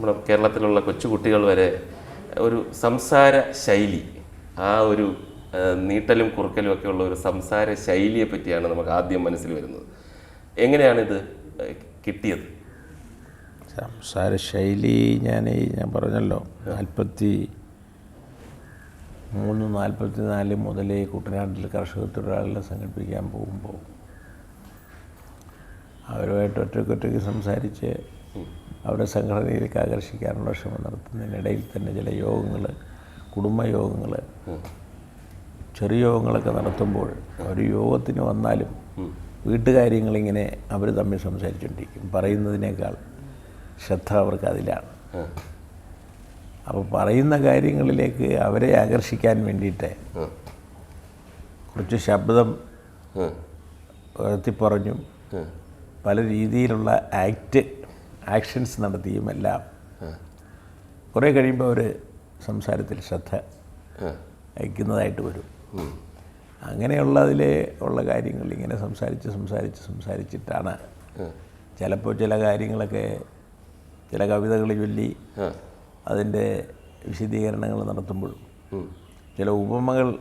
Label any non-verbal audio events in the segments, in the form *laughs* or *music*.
നമ്മുടെ കേരളത്തിലുള്ള കൊച്ചുകുട്ടികൾ വരെ ഒരു സംസാര ശൈലി ആ ഒരു നീട്ടലും കുറുക്കലും ഒക്കെ ഉള്ള ഒരു സംസാര ശൈലിയെ പറ്റിയാണ് നമുക്ക് ആദ്യം മനസ്സിൽ വരുന്നത്. എങ്ങനെയാണിത് കിട്ടിയത്? സംസാര ശൈലി ഞാൻ ഈ ഞാൻ പറഞ്ഞല്ലോ നാൽപ്പത്തി മൂന്ന് നാൽപ്പത്തി നാല് മുതലേ കുട്ടനാട്ടിൽ കർഷക തൊഴിലാളികളെ സംഘടിപ്പിക്കാൻ പോകുമ്പോൾ അവരുമായിട്ട് ഒറ്റയ്ക്കൊറ്റയ്ക്ക് സംസാരിച്ച് അവരെ സംഘടനയിലേക്ക് ആകർഷിക്കാനുള്ള ശ്രമം നടത്തുന്നതിനിടയിൽ തന്നെ ചില യോഗങ്ങൾ കുടുംബയോഗങ്ങൾ ചെറിയ യോഗങ്ങളൊക്കെ നടത്തുമ്പോൾ ഒരു യോഗത്തിന് വന്നാലും വീട്ടുകാര്യങ്ങളിങ്ങനെ അവർ തമ്മിൽ സംസാരിച്ചുകൊണ്ടിരിക്കും. പറയുന്നതിനേക്കാൾ ശ്രദ്ധ അവർക്ക് അതിലാണ്. അപ്പോൾ പറയുന്ന കാര്യങ്ങളിലേക്ക് അവരെ ആകർഷിക്കാൻ വേണ്ടിയിട്ട് കുറച്ച് ശബ്ദം ഉയർത്തിപ്പറഞ്ഞും പല രീതിയിലുള്ള ആക്ട് ആക്ഷൻസ് നടത്തിയും എല്ലാം കുറേ കഴിയുമ്പോൾ അവർ സംസാരത്തിൽ ശ്രദ്ധ അയക്കുന്നതായിട്ട് വരും. അങ്ങനെയുള്ളതിൽ ഉള്ള കാര്യങ്ങൾ ഇങ്ങനെ സംസാരിച്ച് സംസാരിച്ച് സംസാരിച്ചിട്ടാണ് ചിലപ്പോൾ ചില കാര്യങ്ങളൊക്കെ ചില കവിതകൾ ചൊല്ലി അതിന്റെ വിശദീകരണങ്ങൾ നടത്തുമ്പോഴും ചില ഉപമകൾ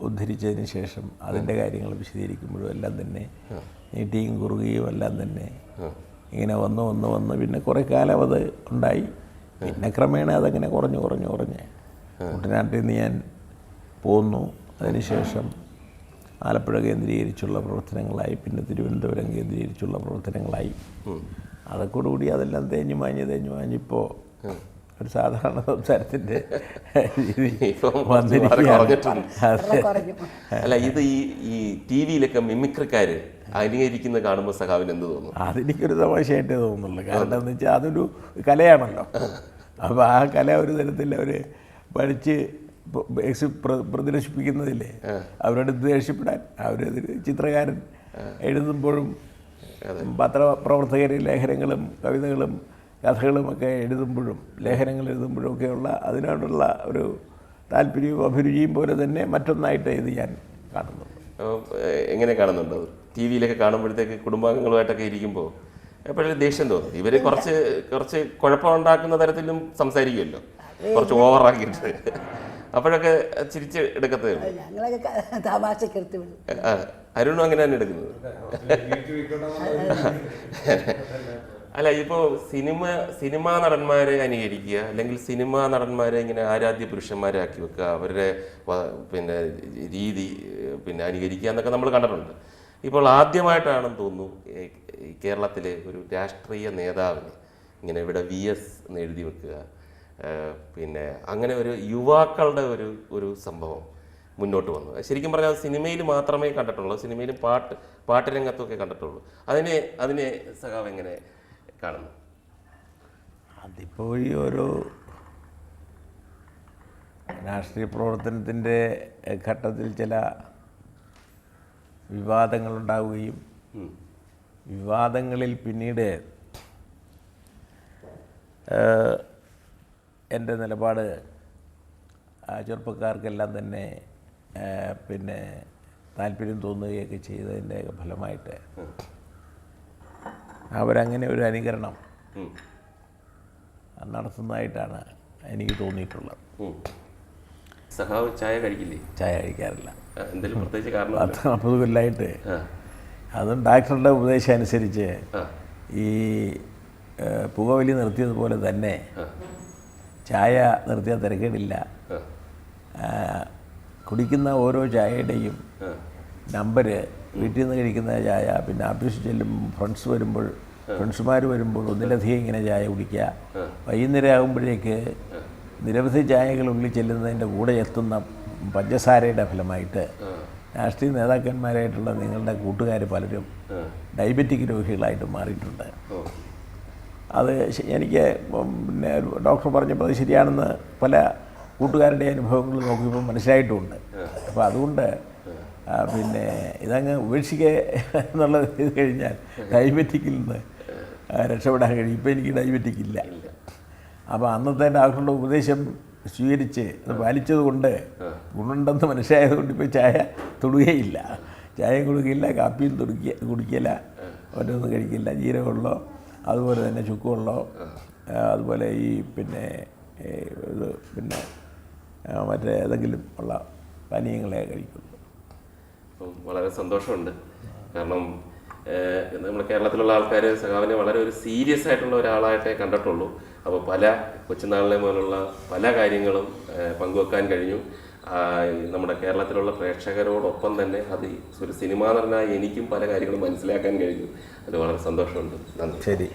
ഉദ്ധരിച്ചതിന് ശേഷം അതിന്റെ കാര്യങ്ങൾ വിശദീകരിക്കുമ്പോഴും എല്ലാം തന്നെ നീട്ടിയും കുറുകയും എല്ലാം തന്നെ ഇങ്ങനെ വന്ന് വന്ന് വന്ന്. പിന്നെ കുറേ കാലം അത് ഉണ്ടായി. പിന്നെ ക്രമേണ അതങ്ങനെ കുറഞ്ഞ് കുറഞ്ഞ് കുറഞ്ഞ്. കുട്ടനാട്ടിൽ നിന്ന് ഞാൻ പോന്നു. അതിനുശേഷം ആലപ്പുഴ കേന്ദ്രീകരിച്ചുള്ള പ്രവർത്തനങ്ങളായി. പിന്നെ തിരുവനന്തപുരം കേന്ദ്രീകരിച്ചുള്ള പ്രവർത്തനങ്ങളായി. ഉം. കൂടി അതെല്ലാം തേഞ്ഞു മാഞ്ഞ് തേഞ്ഞു മാഞ്ഞിപ്പോൾ ഒരു സാധാരണ സംസാരത്തിന്റെ അല്ല ഇത് ഈ ഈ ടി വിയിലൊക്കെ മിമിക്രിക്കാര് അനുകരിക്കുന്നത് കാണുമ്പോൾ സഖാവിന് എന്ത് തോന്നും? അതെനിക്കൊരു തമാശയായിട്ടേ തോന്നുന്നുള്ളൂ. കാരണം എന്ന് വെച്ചാൽ അതൊരു കലയാണല്ലോ. അപ്പോൾ ആ കല ഒരു തരത്തിൽ അവർ പഠിച്ച് പ്രദർശിപ്പിക്കുന്നതില്ലേ? അവരോട് ദേഷ്യപ്പെടാൻ. അവർ ചിത്രകാരൻ എഴുതുമ്പോഴും പത്രപ്രവർത്തകർ ലേഖനങ്ങളും കവിതകളും കഥകളും ഒക്കെ എഴുതുമ്പോഴും ലേഖനങ്ങൾ എഴുതുമ്പോഴും ഒക്കെയുള്ള അതിനോടുള്ള ഒരു താല്പര്യവും അഭിരുചിയും പോലെ തന്നെ മറ്റൊന്നായിട്ട് ഇത് ഞാൻ കാണുന്നുണ്ട് എങ്ങനെ കാണുന്നുണ്ട്? ടി വിയിലൊക്കെ കാണുമ്പോഴത്തേക്ക് കുടുംബാംഗങ്ങളുമായിട്ടൊക്കെ ഇരിക്കുമ്പോൾ എപ്പോഴും ദേഷ്യം തോന്നും. ഇവർ കുറച്ച് കുറച്ച് കുഴപ്പമുണ്ടാക്കുന്ന തരത്തിലും സംസാരിക്കുമല്ലോ. കുറച്ച് ഓവറാക്കിയിട്ട്. അപ്പോഴൊക്കെ ചിരിച്ച് എടുക്കത്തേ അരുണും അങ്ങനെ തന്നെ എടുക്കുന്നത്. *laughs* *laughs* അല്ല ഇപ്പോ സിനിമ സിനിമാ നടന്മാരെ അനുകരിക്കുക അല്ലെങ്കിൽ സിനിമാ നടന്മാരെ ഇങ്ങനെ ആരാധ്യ പുരുഷന്മാരാക്കി വെക്കുക അവരുടെ പിന്നെ രീതി പിന്നെ അനുകരിക്കുക എന്നൊക്കെ നമ്മൾ കണ്ടിട്ടുണ്ട്. ഇപ്പോൾ ആദ്യമായിട്ടാണെന്ന് തോന്നുന്നു കേരളത്തിലെ ഒരു രാഷ്ട്രീയ നേതാവിനെ ഇങ്ങനെ ഇവിടെ വി എസ് എന്ന് എഴുതി വെക്കുക പിന്നെ അങ്ങനെ ഒരു യുവാക്കളുടെ ഒരു ഒരു സംഭവം മുന്നോട്ട് വന്നു. ശരിക്കും പറഞ്ഞാൽ സിനിമയിൽ മാത്രമേ കണ്ടിട്ടുള്ളൂ സിനിമയിലും പാട്ട് പാട്ട് രംഗത്തൊക്കെ കണ്ടിട്ടുള്ളൂ. അതിനെ അതിനെ സഖാവ് എങ്ങനെ കാണുന്നു അതിപ്പോൾ ഈ ഒരു രാഷ്ട്രീയ പ്രവർത്തനത്തിന്റെ ഘട്ടത്തിൽ ചില വിവാദങ്ങളുണ്ടാവുകയും. വിവാദങ്ങളിൽ പിന്നീട് എന്റെ നിലപാട് ആ ചെറുപ്പക്കാർക്കെല്ലാം തന്നെ പിന്നെ താല്പര്യം തോന്നുകയൊക്കെ ചെയ്തതിന്റെ ഫലമായിട്ട് അവരങ്ങനെ ഒരു അനുകരണം. നടത്തുന്നതായിട്ടാണ് എനിക്ക് തോന്നിയിട്ടുള്ളത്. സഹാവ് ചായ കഴിക്കില്ലേ? ചായ കഴിക്കാറില്ല. എന്തെങ്കിലും പ്രത്യേകിച്ച് കാരണം പത്ത് നാൽപ്പത് കൊല്ലമായിട്ട് അതും ഡാക്ടറുടെ ഉപദേശം അനുസരിച്ച് ഈ പുകവലി നിർത്തിയതുപോലെ തന്നെ ചായ നിർത്തിയാൽ തിരക്കേടില്ല. കുടിക്കുന്ന ഓരോ ചായയുടെയും നമ്പര് വീട്ടിൽ നിന്ന് കഴിക്കുന്ന ചായ പിന്നെ ഓഫീസിൽ ചെല്ലും ഫ്രണ്ട്സ് വരുമ്പോൾ ഫ്രണ്ട്സുമാർ വരുമ്പോൾ ഒന്നിലധികം ഇങ്ങനെ ചായ കുടിക്കുക. വൈകുന്നേരം ആകുമ്പോഴേക്ക് നിരവധി ചായകൾ ഉള്ളിൽ ചെല്ലുന്നതിന്റെ കൂടെ എത്തുന്ന പഞ്ചസാരയുടെ ഫലമായിട്ട് രാഷ്ട്രീയ നേതാക്കന്മാരായിട്ടുള്ള നിങ്ങളുടെ കൂട്ടുകാർ പലരും ഡയബറ്റിക് രോഗികളായിട്ട് മാറിയിട്ടുണ്ട്. അത് എനിക്ക് പിന്നെ ഡോക്ടർ പറഞ്ഞപ്പോൾ അത് ശരിയാണെന്ന് പല കൂട്ടുകാരുടെ അനുഭവങ്ങൾ നോക്കിയപ്പോൾ മനസ്സിലായിട്ടുമുണ്ട് അപ്പോൾ അതുകൊണ്ട് പിന്നെ ഇതങ്ങ് ഉപേക്ഷിക്കുക എന്നുള്ളത് ചെയ്ത് കഴിഞ്ഞാൽ ഡയബറ്റിക്കിൽ നിന്ന് രക്ഷപ്പെടാൻ കഴിയും. ഇപ്പം എനിക്ക് ഡയബറ്റിക് ഇല്ല അപ്പോൾ അന്നത്തെ ഡോക്ടറുടെ ഉപദേശം സ്വീകരിച്ച് അത് പാലിച്ചത് കൊണ്ട് ഗുണമുണ്ടെന്ന് മനസ്സിലായതുകൊണ്ട് ഇപ്പോൾ ചായ തൊടുകയില്ല. ചായയും കൊടുക്കില്ല കാപ്പിയും തുടുക്കിയ കുടിക്കില്ല ഒറ്റൊന്നും കഴിക്കില്ല. ജീരകമുള്ളോ അതുപോലെ തന്നെ ചുക്കുവെള്ളോ അതുപോലെ ഈ പിന്നെ ഇത് പിന്നെ മറ്റേ ഏതെങ്കിലും ഉള്ള പാനീയങ്ങളെ കഴിക്കുള്ളൂ. അപ്പം വളരെ സന്തോഷമുണ്ട്. കാരണം നമ്മൾ കേരളത്തിലുള്ള ആൾക്കാർ സഖാവിനെ വളരെ ഒരു സീരിയസ് ആയിട്ടുള്ള ഒരാളായിട്ടേ കണ്ടിട്ടുള്ളൂ. അപ്പോൾ പല കൊച്ചുനാളിലെ പോലുള്ള പല കാര്യങ്ങളും പങ്കുവെക്കാൻ കഴിഞ്ഞു. നമ്മുടെ കേരളത്തിലുള്ള പ്രേക്ഷകരോടൊപ്പം തന്നെ അത് ഒരു സിനിമാ നടനായി എനിക്കും പല കാര്യങ്ങളും മനസ്സിലാക്കാൻ കഴിഞ്ഞു. അത് വളരെ സന്തോഷമുണ്ട്. നന്ദി. ശരി.